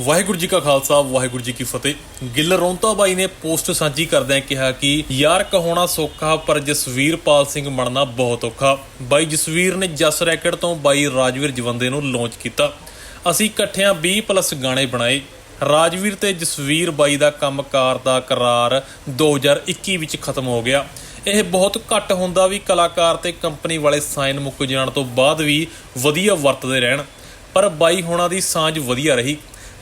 ਵਾਹਿਗੁਰੂ ਜੀ ਕਾ ਖਾਲਸਾ, ਵਾਹਿਗੁਰੂ ਜੀ ਕੀ ਫਤਿਹ। ਗਿੱਲ ਰੌਂਤਾ ਬਾਈ ਨੇ ਪੋਸਟ ਸਾਂਝੀ ਕਰਦਿਆਂ ਕਿਹਾ ਕਿ, ਯਾਰ ਕਹਾਉਣਾ ਸੌਖਾ, ਪਰ ਜਸਵੀਰ ਪਾਲ ਸਿੰਘ ਬਣਨਾ ਬਹੁਤ ਔਖਾ। ਬਾਈ ਜਸਵੀਰ ਨੇ ਜਸ ਰੈਕਟ ਤੋਂ ਬਾਈ ਰਾਜਵੀਰ ਜਵੰਦੇ ਨੂੰ ਲਾਂਚ ਕੀਤਾ। ਅਸੀਂ ਇਕੱਠਿਆਂ 20 ਪਲੱਸ ਗਾਣੇ ਬਣਾਏ। ਰਾਜਵੀਰ ਤੇ ਜਸਵੀਰ ਬਾਈ ਦਾ ਕੰਮਕਾਰ ਦਾ ਕਰਾਰ 2021 ਵਿੱਚ ਖਤਮ ਹੋ ਗਿਆ। ਇਹ ਬਹੁਤ ਘੱਟ ਹੁੰਦਾ ਵੀ ਕਲਾਕਾਰ ਤੇ ਕੰਪਨੀ ਵਾਲੇ ਸਾਈਨ ਮੁੱਕ ਜਾਣ ਤੋਂ ਬਾਅਦ ਵੀ ਵਧੀਆ ਵਰਤਦੇ ਰਹਿਣ। ਪਰ ਬਾਈ ਹੋਣਾ ਦੀ ਸਾਂਝ ਵਧੀਆ ਰਹੀ।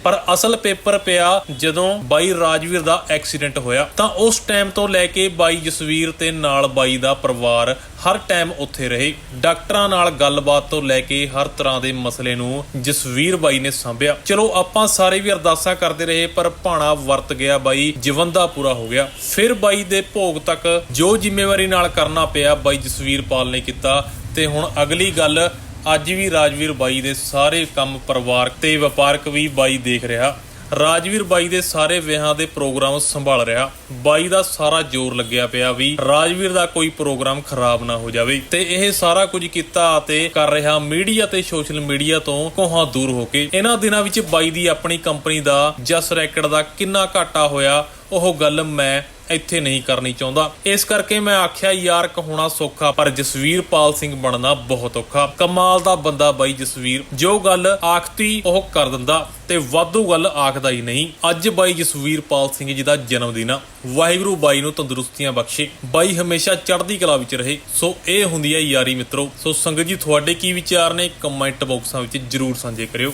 ਪਰ ਅਸਲ ਪੇਪਰ ਪਿਆ ਜਦੋਂ ਬਾਈ ਰਾਜਵੀਰ ਦਾ ਐਕਸੀਡੈਂਟ ਹੋਇਆ, ਤਾਂ ਉਸ ਟਾਈਮ ਤੋਂ ਲੈ ਕੇ ਬਾਈ ਜਸਵੀਰ ਤੇ ਨਾਲ ਬਾਈ ਦਾ ਪਰਿਵਾਰ ਹਰ ਟਾਈਮ ਉੱਥੇ ਰਹੇ। ਡਾਕਟਰਾਂ ਨਾਲ ਗੱਲਬਾਤ ਤੋਂ ਲੈ ਕੇ ਹਰ ਤਰ੍ਹਾਂ ਦੇ ਮਸਲੇ ਨੂੰ ਜਸਵੀਰ ਬਾਈ ਨੇ ਸੰਭਿਆ। ਚਲੋ, ਆਪਾਂ ਸਾਰੇ ਵੀ ਅਰਦਾਸਾਂ ਕਰਦੇ ਰਹੇ, ਪਰ ਭਾਣਾ ਵਰਤ ਗਿਆ ਬਾਈ ਜਵੰਦਾ ਪੂਰਾ ਹੋ ਗਿਆ। ਫਿਰ ਬਾਈ ਦੇ ਭੋਗ ਤੱਕ ਜੋ ਜ਼ਿੰਮੇਵਾਰੀ ਨਾਲ ਕਰਨਾ ਪਿਆ, ਬਾਈ ਜਸਵੀਰ ਪਾਲ ਨੇ ਕੀਤਾ। ਤੇ ਹੁਣ ਅਗਲੀ ਗੱਲ ਅੱਜ ਵੀ ਰਾਜਵੀਰ ਬਾਈ ਦੇ ਸਾਰੇ ਕੰਮ ਪਰਿਵਾਰਕ ਤੇ ਵਪਾਰਕ ਵੀ ਬਾਈ ਦੇਖ ਰਿਹਾ। ਰਾਜਵੀਰ ਬਾਈ ਦੇ ਸਾਰੇ ਵਿਆਹਾਂ ਦੇ ਪ੍ਰੋਗਰਾਮ ਸੰਭਾਲ ਰਿਹਾ। ਬਾਈ ਦਾ ਸਾਰਾ ਜ਼ੋਰ ਲੱਗਿਆ ਪਿਆ ਵੀ ਰਾਜਵੀਰ ਦਾ ਕੋਈ ਪ੍ਰੋਗਰਾਮ ਖਰਾਬ ਨਾ ਹੋ ਜਾਵੇ ਤੇ ਇਹ ਸਾਰਾ ਕੁਝ ਕੀਤਾ ਅਤੇ ਕਰ ਰਿਹਾ ਮੀਡੀਆ ਤੇ ਸੋਸ਼ਲ ਮੀਡੀਆ ਤੋਂ ਕੋਹਾਂ ਦੂਰ ਹੋ ਕੇ। ਇਹਨਾਂ ਦਿਨਾਂ ਵਿੱਚ ਬਾਈ ਦੀ ਆਪਣੀ ਕੰਪਨੀ ਦਾ ਜਸ ਰੈਕਟ ਦਾ ਕਿੰਨਾ ਘਾਟਾ ਹੋਇਆ, ਉਹ ਗੱਲ ਮੈਂ ਇੱਥੇ ਨਹੀਂ ਕਰਨੀ ਚਾਹੁੰਦਾ। ਇਸ ਕਰਕੇ ਮੈਂ ਆਖਿਆ, ਯਾਰ, ਕਹਾਉਣਾ ਸੌਖਾ, ਪਰ ਜਸਵੀਰ ਪਾਲ ਸਿੰਘ ਬਣਨਾ ਬਹੁਤ ਔਖਾ। ਕਮਾਲ ਦਾ ਬੰਦਾ ਬਾਈ ਜਸਵੀਰ। ਜੋ ਗੱਲ ਆਖਤੀ, ਉਹ ਕਰ ਦਿੰਦਾ ਤੇ ਵਾਧੂ ਗੱਲ ਆਖਦਾ ਹੀ ਨਹੀਂ। ਅੱਜ ਬਾਈ ਜਸਵੀਰ ਪਾਲ ਸਿੰਘ ਜੀ ਦਾ ਜਨਮ ਦਿਨ ਆ। ਵਾਹਿਗੁਰੂ ਬਾਈ ਨੂੰ ਤੰਦਰੁਸਤੀਆਂ ਬਖਸ਼ੇ। ਬਾਈ ਹਮੇਸ਼ਾ ਚੜ੍ਹਦੀ ਕਲਾ ਵਿੱਚ ਰਹੇ। ਸੋ ਇਹ ਹੁੰਦੀ ਹੈ ਯਾਰੀ ਮਿੱਤਰੋ। ਸੋ ਸੰਗਤ ਜੀ, ਤੁਹਾਡੇ ਕੀ ਵਿਚਾਰ ਨੇ? ਕਮੈਂਟ ਬਾਕਸਾਂ ਵਿੱਚ ਜਰੂਰ ਸਾਂਝੇ ਕਰਿਓ।